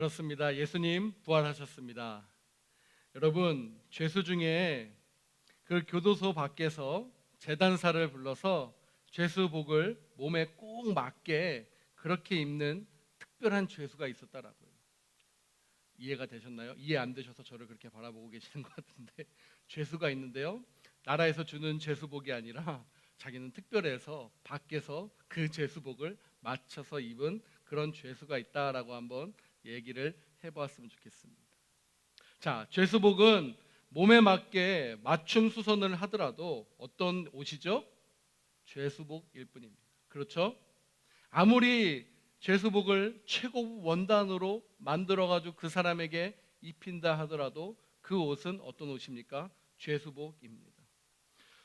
그렇습니다. 예수님 부활하셨습니다. 여러분 죄수 중에 그 교도소 밖에서 재단사를 불러서 죄수복을 몸에 꼭 맞게 그렇게 입는 특별한 죄수가 있었다라고요. 이해가 되셨나요? 이해 안 되셔서 저를 그렇게 바라보고 계시는 것 같은데 죄수가 있는데요. 나라에서 주는 죄수복이 아니라 자기는 특별해서 밖에서 그 죄수복을 맞춰서 입은 그런 죄수가 있다라고 한번 얘기를 해보았으면 좋겠습니다. 자, 죄수복은 몸에 맞게 맞춤 수선을 하더라도 어떤 옷이죠? 죄수복일 뿐입니다. 그렇죠? 아무리 죄수복을 최고 원단으로 만들어 가지고 그 사람에게 입힌다 하더라도 그 옷은 어떤 옷입니까? 죄수복입니다.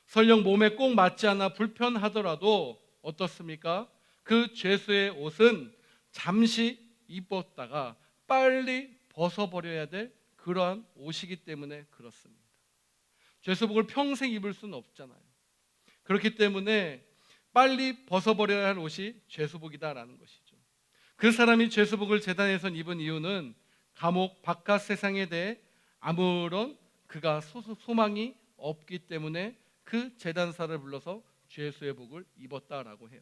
설령 몸에 꼭 맞지 않아 불편하더라도 어떻습니까? 그 죄수의 옷은 잠시 입었다가 빨리 벗어버려야 될 그러한 옷이기 때문에 그렇습니다. 죄수복을 평생 입을 수는 없잖아요. 그렇기 때문에 빨리 벗어버려야 할 옷이 죄수복이다라는 것이죠. 그 사람이 죄수복을 재단에서 입은 이유는 감옥 바깥 세상에 대해 아무런 그가 소, 소망이 없기 때문에 그 재단사를 불러서 죄수의 복을 입었다라고 해요.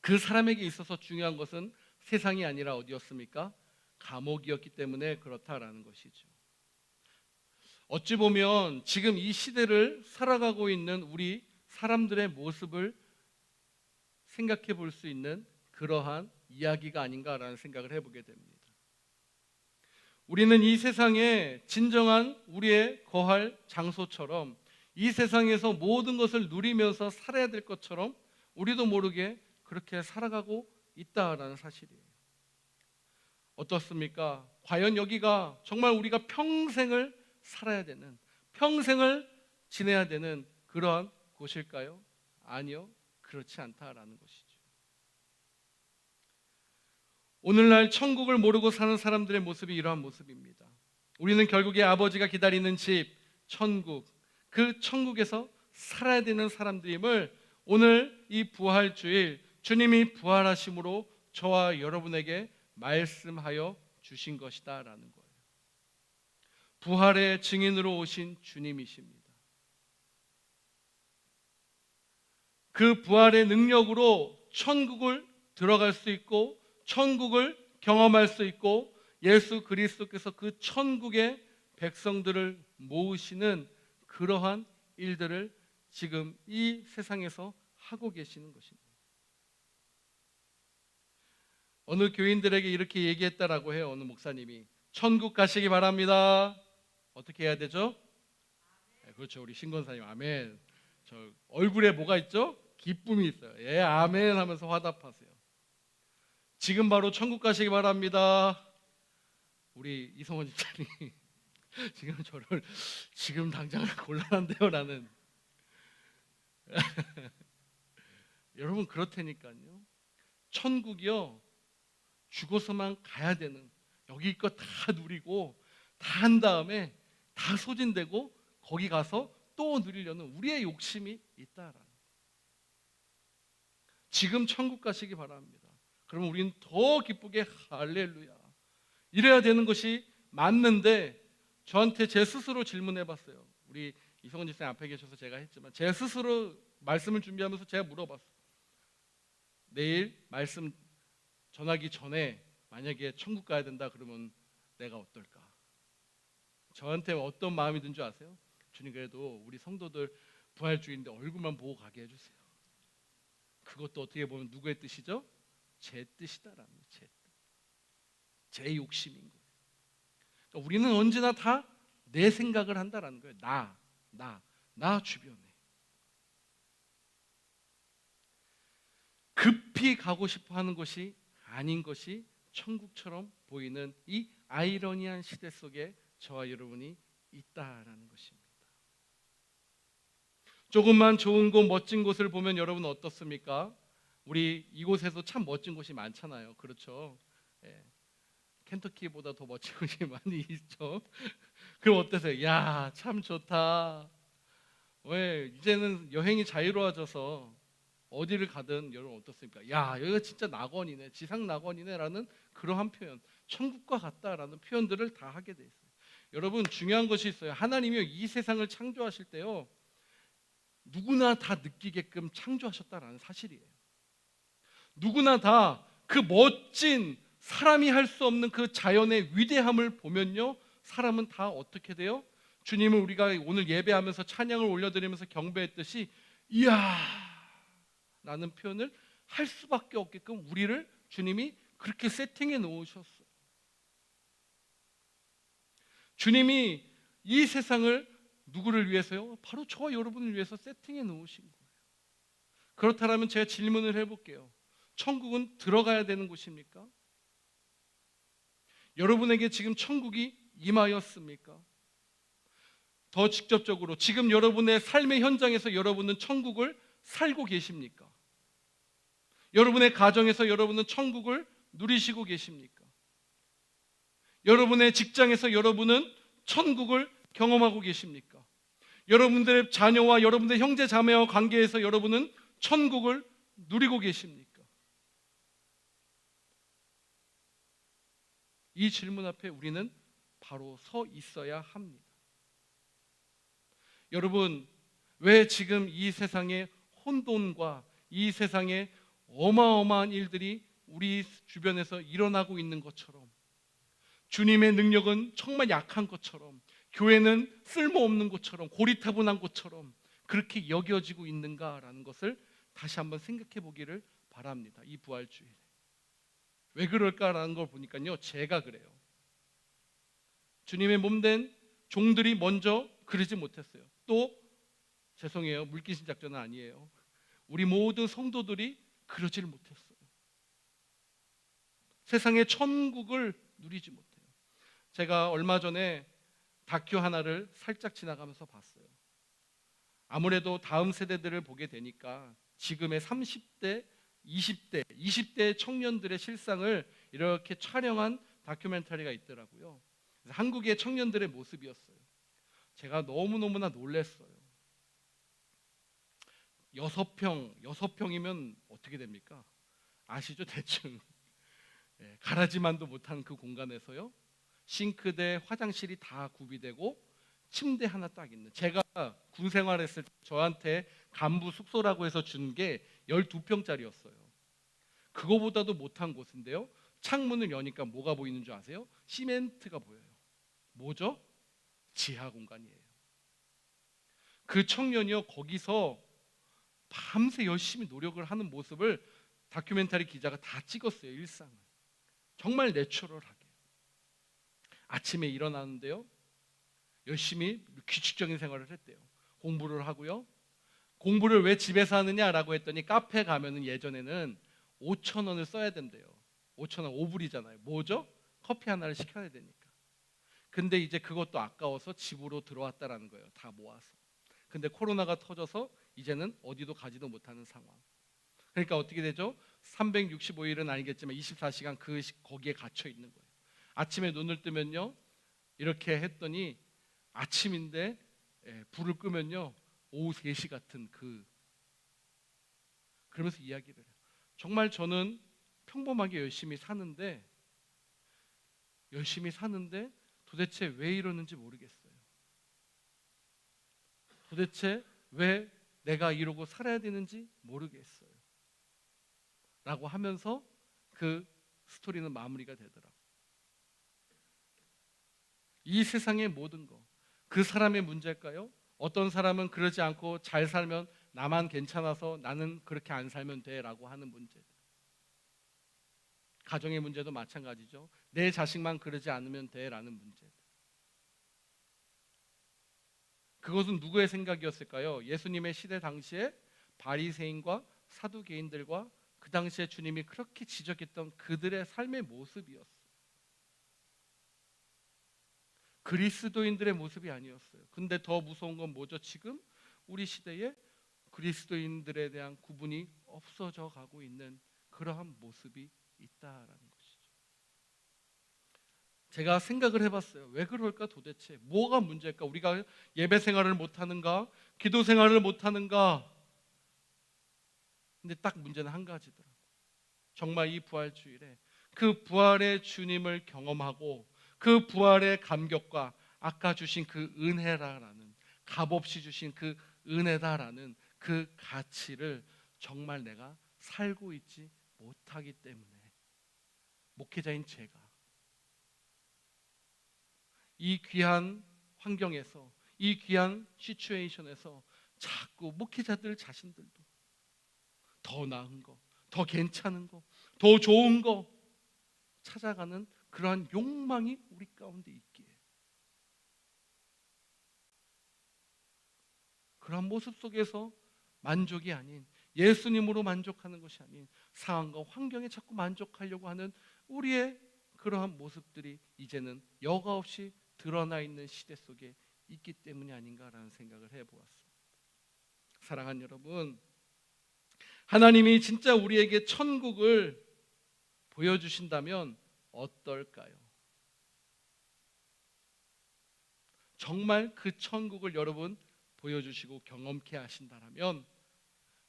그 사람에게 있어서 중요한 것은 세상이 아니라 어디였습니까? 감옥이었기 때문에 그렇다라는 것이죠. 어찌 보면 지금 이 시대를 살아가고 있는 우리 사람들의 모습을 생각해 볼 수 있는 그러한 이야기가 아닌가라는 생각을 해보게 됩니다. 우리는 이 세상에 진정한 우리의 거할 장소처럼 이 세상에서 모든 것을 누리면서 살아야 될 것처럼 우리도 모르게 그렇게 살아가고 있다라는 사실이에요. 어떻습니까? 과연 여기가 정말 우리가 평생을 살아야 되는, 평생을 지내야 되는 그러한 곳일까요? 아니요. 그렇지 않다라는 것이죠. 오늘날 천국을 모르고 사는 사람들의 모습이 이러한 모습입니다. 우리는 결국에 아버지가 기다리는 집, 천국, 그 천국에서 살아야 되는 사람들임을 오늘 이 부활주일 주님이 부활하심으로 저와 여러분에게 말씀하여 주신 것이다라는 거예요. 부활의 증인으로 오신 주님이십니다. 그 부활의 능력으로 천국을 들어갈 수 있고 천국을 경험할 수 있고 예수 그리스도께서 그 천국의 백성들을 모으시는 그러한 일들을 지금 이 세상에서 하고 계시는 것입니다. 어느 교인들에게 이렇게 얘기했다라고 해요. 어느 목사님이 천국 가시기 바랍니다. 어떻게 해야 되죠? 네, 그렇죠. 우리 신건사님 아멘. 저 얼굴에 뭐가 있죠? 기쁨이 있어요. 예, 아멘 하면서 화답하세요. 지금 바로 천국 가시기 바랍니다. 우리 이성원 집사님 지금 저를 지금 당장 곤란한데요라는 여러분 그렇다니까요. 천국이요 죽어서만 가야 되는 여기 거다 누리고 다 한 다음에 다 소진되고 거기 가서 또 누리려는 우리의 욕심이 있다라는. 지금 천국 가시기 바랍니다. 그러면 우리는 더 기쁘게 할렐루야. 이래야 되는 것이 맞는데 저한테 제 스스로 질문해 봤어요. 우리 이성원 집사님 앞에 계셔서 제가 했지만 제 스스로 말씀을 준비하면서 제가 물어봤어요. 내일 말씀 전하기 전에 만약에 천국 가야 된다 그러면 내가 어떨까? 저한테 어떤 마음이 든 줄 아세요? 주님 그래도 우리 성도들 부활주의인데 얼굴만 보고 가게 해주세요. 그것도 어떻게 보면 누구의 뜻이죠? 제 뜻이다라는 제 뜻. 제 욕심인 거예요. 그러니까 우리는 언제나 다 내 생각을 한다라는 거예요. 나, 나, 나 주변에. 급히 가고 싶어 하는 것이 아닌 것이 천국처럼 보이는 이 아이러니한 시대 속에 저와 여러분이 있다라는 것입니다. 조금만 좋은 곳, 멋진 곳을 보면 여러분 어떻습니까? 우리 이곳에서 참 멋진 곳이 많잖아요. 그렇죠? 예. 켄터키보다 더 멋진 곳이 많이 있죠. 그럼 어떠세요? 야, 참 좋다. 왜 이제는 여행이 자유로워져서 어디를 가든 여러분 어떻습니까? 야, 여기가 진짜 낙원이네. 지상 낙원이네라는 그러한 표현. 천국과 같다라는 표현들을 다 하게 돼 있어요. 여러분 중요한 것이 있어요. 하나님이 이 세상을 창조하실 때요. 누구나 다 느끼게끔 창조하셨다라는 사실이에요. 누구나 다 그 멋진 사람이 할 수 없는 그 자연의 위대함을 보면요. 사람은 다 어떻게 돼요? 주님을 우리가 오늘 예배하면서 찬양을 올려드리면서 경배했듯이 이야 라는 표현을 할 수밖에 없게끔 우리를 주님이 그렇게 세팅해 놓으셨어요. 주님이 이 세상을 누구를 위해서요? 바로 저와 여러분을 위해서 세팅해 놓으신 거예요. 그렇다면 제가 질문을 해볼게요. 천국은 들어가야 되는 곳입니까? 여러분에게 지금 천국이 임하였습니까? 더 직접적으로 지금 여러분의 삶의 현장에서 여러분은 천국을 살고 계십니까? 여러분의 가정에서 여러분은 천국을 누리시고 계십니까? 여러분의 직장에서 여러분은 천국을 경험하고 계십니까? 여러분들의 자녀와 여러분의 형제 자매와 관계에서 여러분은 천국을 누리고 계십니까? 이 질문 앞에 우리는 바로 서 있어야 합니다. 여러분, 왜 지금 이 세상에 혼돈과 이 세상에 어마어마한 일들이 우리 주변에서 일어나고 있는 것처럼 주님의 능력은 정말 약한 것처럼 교회는 쓸모없는 것처럼 고리타분한 것처럼 그렇게 여겨지고 있는가라는 것을 다시 한번 생각해 보기를 바랍니다. 이 부활주일에. 왜 그럴까라는 걸 보니까요. 제가 그래요. 주님의 몸 된 종들이 먼저 그러지 못했어요. 또 죄송해요. 물귀신 작전은 아니에요. 우리 모든 성도들이 그러지를 못했어요. 세상의 천국을 누리지 못해요. 제가 얼마 전에 다큐 하나를 살짝 지나가면서 봤어요. 아무래도 다음 세대들을 보게 되니까 지금의 30대, 20대, 20대 청년들의 실상을 이렇게 촬영한 다큐멘터리가 있더라고요. 한국의 청년들의 모습이었어요. 제가 너무너무나 놀랐어요. 여섯 평, 여섯 평이면 어떻게 됩니까? 아시죠? 대충. 예, 가라지만도 못한 그 공간에서요. 싱크대, 화장실이 다 구비되고 침대 하나 딱 있는. 제가 군 생활했을 때 저한테 간부 숙소라고 해서 준 게 12평짜리였어요. 그거보다도 못한 곳인데요. 창문을 여니까 뭐가 보이는 줄 아세요? 시멘트가 보여요. 뭐죠? 지하 공간이에요. 그 청년이요 거기서 밤새 열심히 노력을 하는 모습을 다큐멘터리 기자가 다 찍었어요 일상을. 정말 내추럴하게. 아침에 일어나는데요. 열심히 규칙적인 생활을 했대요. 공부를 하고요. 공부를 왜 집에서 하느냐라고 했더니 카페 가면은 예전에는 5천 원을 써야 된대요. 5천 원 5불이잖아요. 뭐죠? 커피 하나를 시켜야 되니까. 근데 이제 그것도 아까워서 집으로 들어왔다라는 거예요. 다 모아서. 근데 코로나가 터져서 이제는 어디도 가지도 못하는 상황. 그러니까 어떻게 되죠? 365일은 아니겠지만 24시간 그 시- 거기에 갇혀 있는 거예요. 아침에 눈을 뜨면요. 이렇게 했더니 아침인데 예, 불을 끄면요. 오후 3시 같은 그 그러면서 이야기를 해요. 정말 저는 평범하게 열심히 사는데 열심히 사는데 도대체 왜 이러는지 모르겠어요. 도대체 왜 내가 이러고 살아야 되는지 모르겠어요. 라고 하면서 그 스토리는 마무리가 되더라고. 이 세상의 모든 거, 그 사람의 문제일까요? 어떤 사람은 그러지 않고 잘 살면 나만 괜찮아서 나는 그렇게 안 살면 돼라고 하는 문제들. 가정의 문제도 마찬가지죠. 내 자식만 그러지 않으면 돼라는 문제들. 그것은 누구의 생각이었을까요? 예수님의 시대 당시에 바리새인과 사두개인들과 그 당시에 주님이 그렇게 지적했던 그들의 삶의 모습이었어요. 그리스도인들의 모습이 아니었어요. 근데 더 무서운 건 뭐죠? 지금 우리 시대에 그리스도인들에 대한 구분이 없어져 가고 있는 그러한 모습이 있다라는 것이죠. 제가 생각을 해봤어요. 왜 그럴까 도대체? 뭐가 문제일까? 우리가 예배 생활을 못하는가? 기도 생활을 못하는가? 근데 딱 문제는 한 가지더라고. 정말 이 부활주일에 그 부활의 주님을 경험하고 그 부활의 감격과 아까 주신 그 은혜라라는 값없이 주신 그 은혜다라는 그 가치를 정말 내가 살고 있지 못하기 때문에 목회자인 제가 이 귀한 환경에서 이 귀한 시츄에이션에서 자꾸 목회자들 자신들도 더 나은 거, 더 괜찮은 거, 더 좋은 거 찾아가는 그러한 욕망이 우리 가운데 있기에. 그러한 모습 속에서 만족이 아닌 예수님으로 만족하는 것이 아닌 상황과 환경에 자꾸 만족하려고 하는 우리의 그러한 모습들이 이제는 여과 없이 드러나 있는 시대 속에 있기 때문이 아닌가라는 생각을 해보았습니다. 사랑하는 여러분, 하나님이 진짜 우리에게 천국을 보여주신다면 어떨까요? 정말 그 천국을 여러분 보여주시고 경험케 하신다면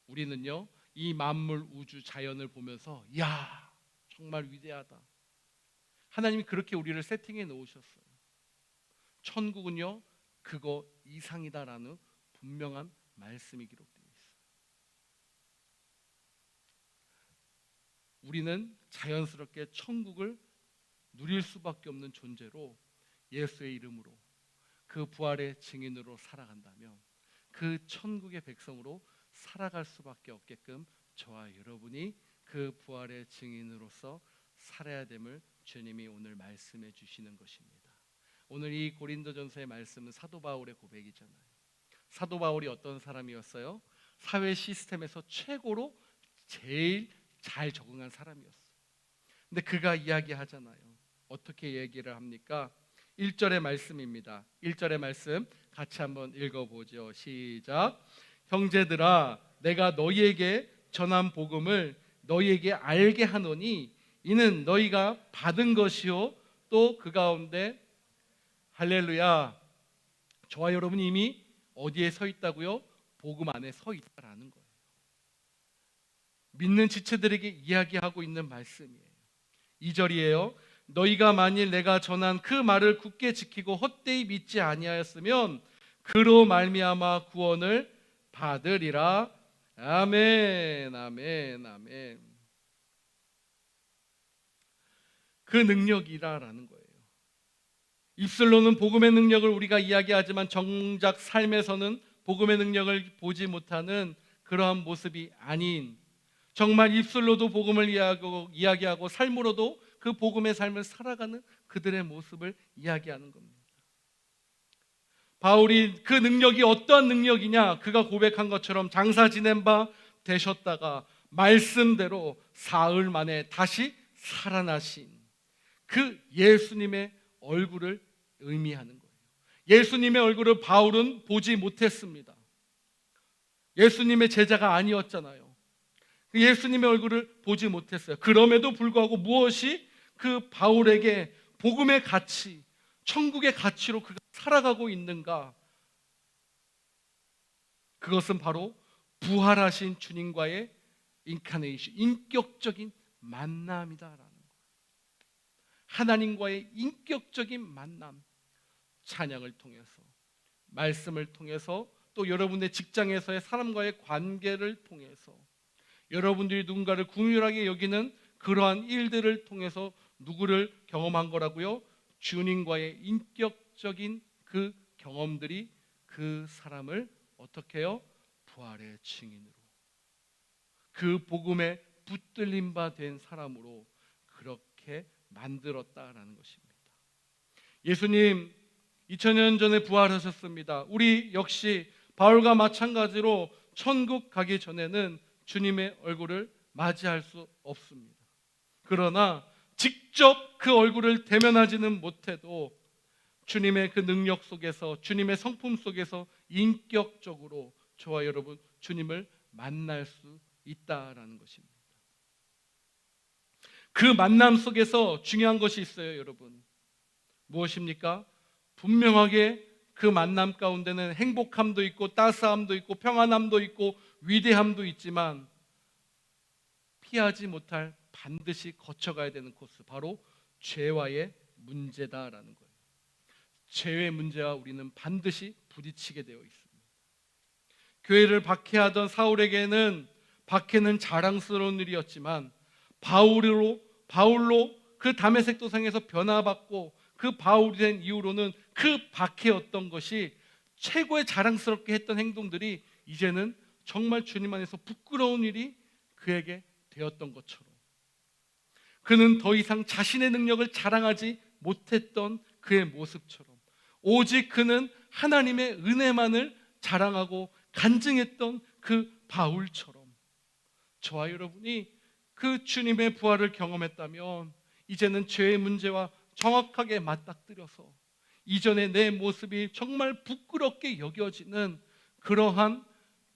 우리는요 이 만물 우주 자연을 보면서 야 정말 위대하다. 하나님이 그렇게 우리를 세팅해 놓으셨어요. 천국은요 그거 이상이다라는 분명한 말씀이 기록되어 있어요. 우리는 자연스럽게 천국을 누릴 수밖에 없는 존재로 예수의 이름으로 그 부활의 증인으로 살아간다면 그 천국의 백성으로 살아갈 수밖에 없게끔 저와 여러분이 그 부활의 증인으로서 살아야 됨을 주님이 오늘 말씀해 주시는 것입니다. 오늘 이 고린도전서의 말씀은 사도 바울의 고백이잖아요. 사도 바울이 어떤 사람이었어요? 사회 시스템에서 최고로 제일 잘 적응한 사람이었어요. 근데 그가 이야기하잖아요. 어떻게 얘기를 합니까? 1절의 말씀입니다. 1절의 말씀 같이 한번 읽어 보죠. 시작. 형제들아 내가 너희에게 전한 복음을 너희에게 알게 하노니 이는 너희가 받은 것이요 또 그 가운데 할렐루야 저와 여러분이 이미 어디에 서 있다고요? 복음 안에 서 있다라는 거예요. 믿는 지체들에게 이야기하고 있는 말씀이에요. 2절이에요. 너희가 만일 내가 전한 그 말을 굳게 지키고 헛되이 믿지 아니하였으면 그로 말미암아 구원을 받으리라. 아멘. 아멘. 아멘. 그 능력이라라는 거예요. 입술로는 복음의 능력을 우리가 이야기하지만 정작 삶에서는 복음의 능력을 보지 못하는 그러한 모습이 아닌 정말 입술로도 복음을 이야기하고, 이야기하고 삶으로도 그 복음의 삶을 살아가는 그들의 모습을 이야기하는 겁니다. 바울이 그 능력이 어떠한 능력이냐? 그가 고백한 것처럼 장사 지낸 바 되셨다가 말씀대로 사흘 만에 다시 살아나신 그 예수님의 얼굴을 의미하는 거예요. 예수님의 얼굴을 바울은 보지 못했습니다. 예수님의 제자가 아니었잖아요. 그 예수님의 얼굴을 보지 못했어요. 그럼에도 불구하고 무엇이 그 바울에게 복음의 가치, 천국의 가치로 그가 살아가고 있는가? 그것은 바로 부활하신 주님과의 인카네이션, 인격적인 만남이다라는. 하나님과의 인격적인 만남, 찬양을 통해서, 말씀을 통해서, 또 여러분의 직장에서의 사람과의 관계를 통해서, 여러분들이 누군가를 궁휼하게 여기는 그러한 일들을 통해서 누구를 경험한 거라고요? 주님과의 인격적인 그 경험들이 그 사람을 어떻게 해요? 부활의 증인으로 그 복음에 붙들림 바된 사람으로 그렇게 만들었다라는 것입니다. 예수님 2000년 전에 부활하셨습니다. 우리 역시 바울과 마찬가지로 천국 가기 전에는 주님의 얼굴을 맞이할 수 없습니다. 그러나 직접 그 얼굴을 대면하지는 못해도 주님의 그 능력 속에서 주님의 성품 속에서 인격적으로 저와 여러분 주님을 만날 수 있다라는 것입니다. 그 만남 속에서 중요한 것이 있어요, 여러분. 무엇입니까? 분명하게 그 만남 가운데는 행복함도 있고 따스함도 있고 평안함도 있고 위대함도 있지만 피하지 못할 반드시 거쳐가야 되는 코스 바로 죄와의 문제다라는 거예요. 죄의 문제와 우리는 반드시 부딪히게 되어 있습니다. 교회를 박해하던 사울에게는 박해는 자랑스러운 일이었지만 바울로 바울로 그 다메섹 도상에서 변화받고 그 바울이 된 이후로는 그 박해였던 것이 최고의 자랑스럽게 했던 행동들이 이제는 정말 주님 안에서 부끄러운 일이 그에게 되었던 것처럼 그는 더 이상 자신의 능력을 자랑하지 못했던 그의 모습처럼 오직 그는 하나님의 은혜만을 자랑하고 간증했던 그 바울처럼 저와 여러분이 그 주님의 부활을 경험했다면 이제는 죄의 문제와 정확하게 맞닥뜨려서 이전의 내 모습이 정말 부끄럽게 여겨지는 그러한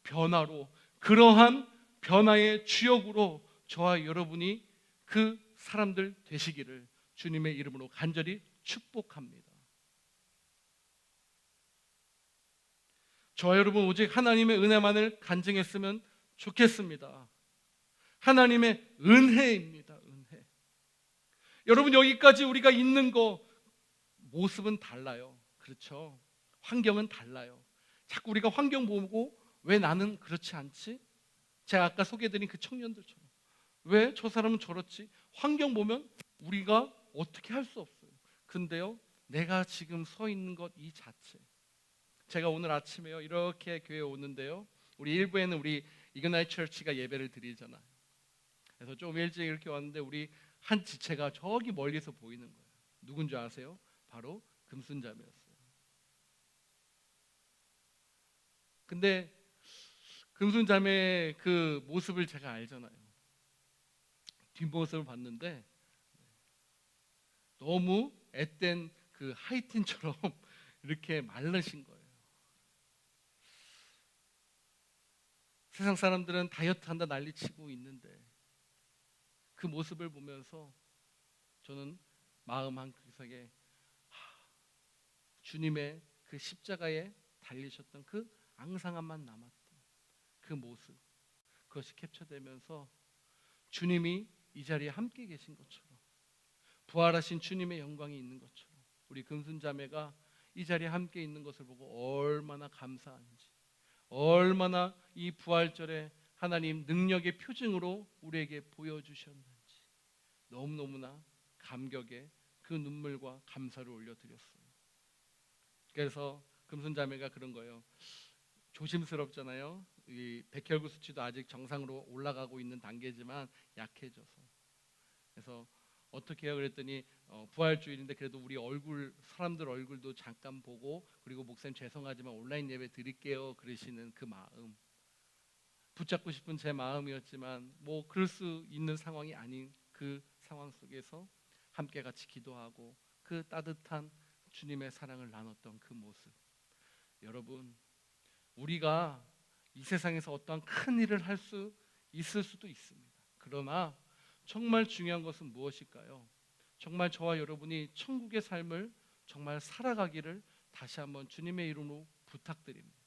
변화로 그러한 변화의 주역으로 저와 여러분이 그 사람들 되시기를 주님의 이름으로 간절히 축복합니다. 저와 여러분 오직 하나님의 은혜만을 간증했으면 좋겠습니다. 하나님의 은혜입니다. 은혜. 여러분 여기까지 우리가 있는 거 모습은 달라요. 그렇죠? 환경은 달라요. 자꾸 우리가 환경 보고 왜 나는 그렇지 않지? 제가 아까 소개해드린 그 청년들처럼 왜 저 사람은 저렇지? 환경 보면 우리가 어떻게 할 수 없어요. 근데요, 내가 지금 서 있는 것 이 자체. 제가 오늘 아침에요 이렇게 교회 에 오는데요. 우리 일부에는 우리 이그나이 처치가 예배를 드리잖아요. 그래서 좀 일찍 이렇게 왔는데 우리 한 지체가 저기 멀리서 보이는 거예요. 누군지 아세요? 바로 금순자매였어요. 근데 금순자매의 그 모습을 제가 알잖아요. 뒷모습을 봤는데 너무 앳된 그 하이틴처럼 이렇게 말르신 거예요. 세상 사람들은 다이어트 한다 난리치고 있는데 그 모습을 보면서 저는 마음 한 구석에 주님의 그 십자가에 달리셨던 그 앙상함만 남았던 그 모습 그것이 캡처되면서 주님이 이 자리에 함께 계신 것처럼 부활하신 주님의 영광이 있는 것처럼 우리 금순자매가 이 자리에 함께 있는 것을 보고 얼마나 감사한지 얼마나 이 부활절에 하나님 능력의 표징으로 우리에게 보여주셨는지 너무너무나 감격에 그 눈물과 감사를 올려드렸어요. 그래서 금순자매가 그런 거예요. 조심스럽잖아요. 이 백혈구 수치도 아직 정상으로 올라가고 있는 단계지만 약해져서 그래서 어떻게 해요? 그랬더니 어, 부활주일인데 그래도 우리 얼굴 사람들 얼굴도 잠깐 보고 그리고 목사님 죄송하지만 온라인 예배 드릴게요 그러시는 그 마음 붙잡고 싶은 제 마음이었지만 뭐 그럴 수 있는 상황이 아닌 그 상황 속에서 함께 같이 기도하고 그 따뜻한 주님의 사랑을 나눴던 그 모습 여러분 우리가 이 세상에서 어떠한 큰 일을 할 수 있을 수도 있습니다. 그러나 정말 중요한 것은 무엇일까요? 정말 저와 여러분이 천국의 삶을 정말 살아가기를 다시 한번 주님의 이름으로 부탁드립니다.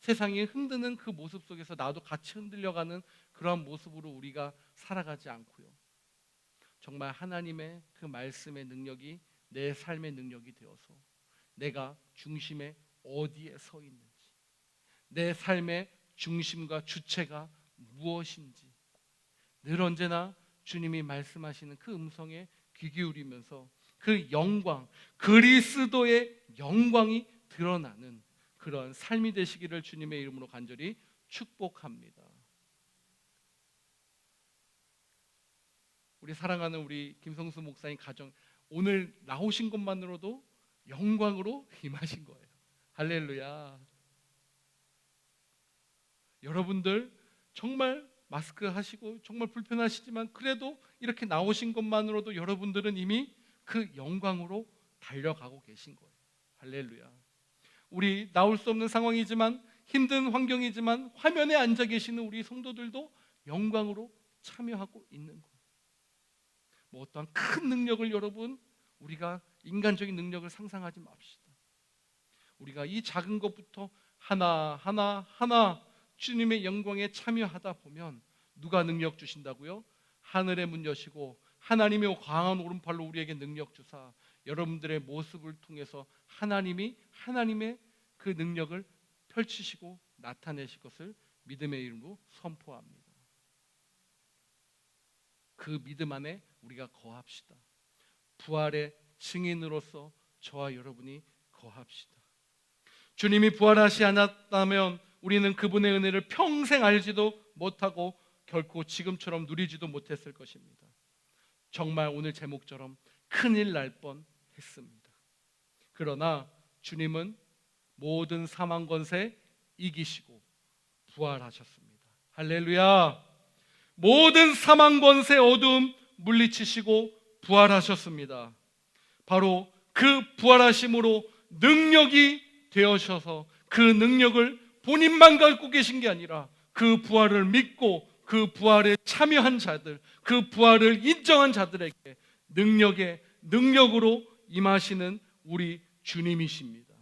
세상이 흔드는 그 모습 속에서 나도 같이 흔들려가는 그러한 모습으로 우리가 살아가지 않고요. 정말 하나님의 그 말씀의 능력이 내 삶의 능력이 되어서 내가 중심에 어디에 서 있는지, 내 삶의 중심과 주체가 무엇인지 늘 언제나 주님이 말씀하시는 그 음성에 귀 기울이면서 그 영광, 그리스도의 영광이 드러나는 그런 삶이 되시기를 주님의 이름으로 간절히 축복합니다. 우리 사랑하는 우리 김성수 목사님 가정 오늘 나오신 것만으로도 영광으로 임하신 거예요. 할렐루야. 여러분들 정말 마스크 하시고 정말 불편하시지만 그래도 이렇게 나오신 것만으로도 여러분들은 이미 그 영광으로 달려가고 계신 거예요. 할렐루야. 우리 나올 수 없는 상황이지만 힘든 환경이지만 화면에 앉아 계시는 우리 성도들도 영광으로 참여하고 있는 거예요. 뭐 어떠한 큰 능력을 여러분 우리가 인간적인 능력을 상상하지 맙시다. 우리가 이 작은 것부터 하나 하나 하나 주님의 영광에 참여하다 보면 누가 능력 주신다고요? 하늘의 문 여시고 하나님의 강한 오른팔로 우리에게 능력 주사 여러분들의 모습을 통해서 하나님이 하나님의 그 능력을 펼치시고 나타내실 것을 믿음의 이름으로 선포합니다. 그 믿음 안에 우리가 거합시다. 부활의 증인으로서 저와 여러분이 거합시다. 주님이 부활하시 않았다면 우리는 그분의 은혜를 평생 알지도 못하고 결코 지금처럼 누리지도 못했을 것입니다. 정말 오늘 제목처럼 큰일 날 뻔 했습니다. 그러나 주님은 모든 사망 권세 이기시고 부활하셨습니다. 할렐루야. 모든 사망 권세 어두움 물리치시고 부활하셨습니다. 바로 그 부활하심으로 능력이 되어셔서 그 능력을 본인만 갖고 계신 게 아니라 그 부활을 믿고 그 부활에 참여한 자들, 그 부활을 인정한 자들에게 능력의 능력으로 임하시는 우리 주님이십니다.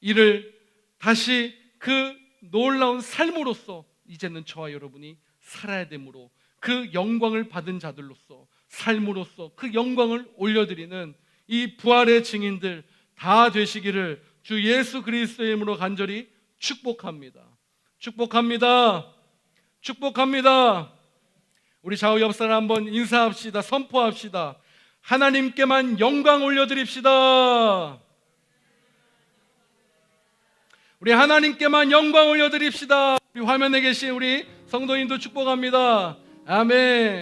이를 다시 그 놀라운 삶으로서 이제는 저와 여러분이 살아야 되므로 그 영광을 받은 자들로서 삶으로서 그 영광을 올려드리는 이 부활의 증인들 다 되시기를 주 예수 그리스도의 이름으로 간절히 축복합니다. 축복합니다. 축복합니다. 우리 좌우 옆 사람 한번 인사합시다. 선포합시다. 하나님께만 영광 올려드립시다. 우리 하나님께만 영광 올려드립시다. 우리 화면에 계신 우리 성도님도 축복합니다. 아멘.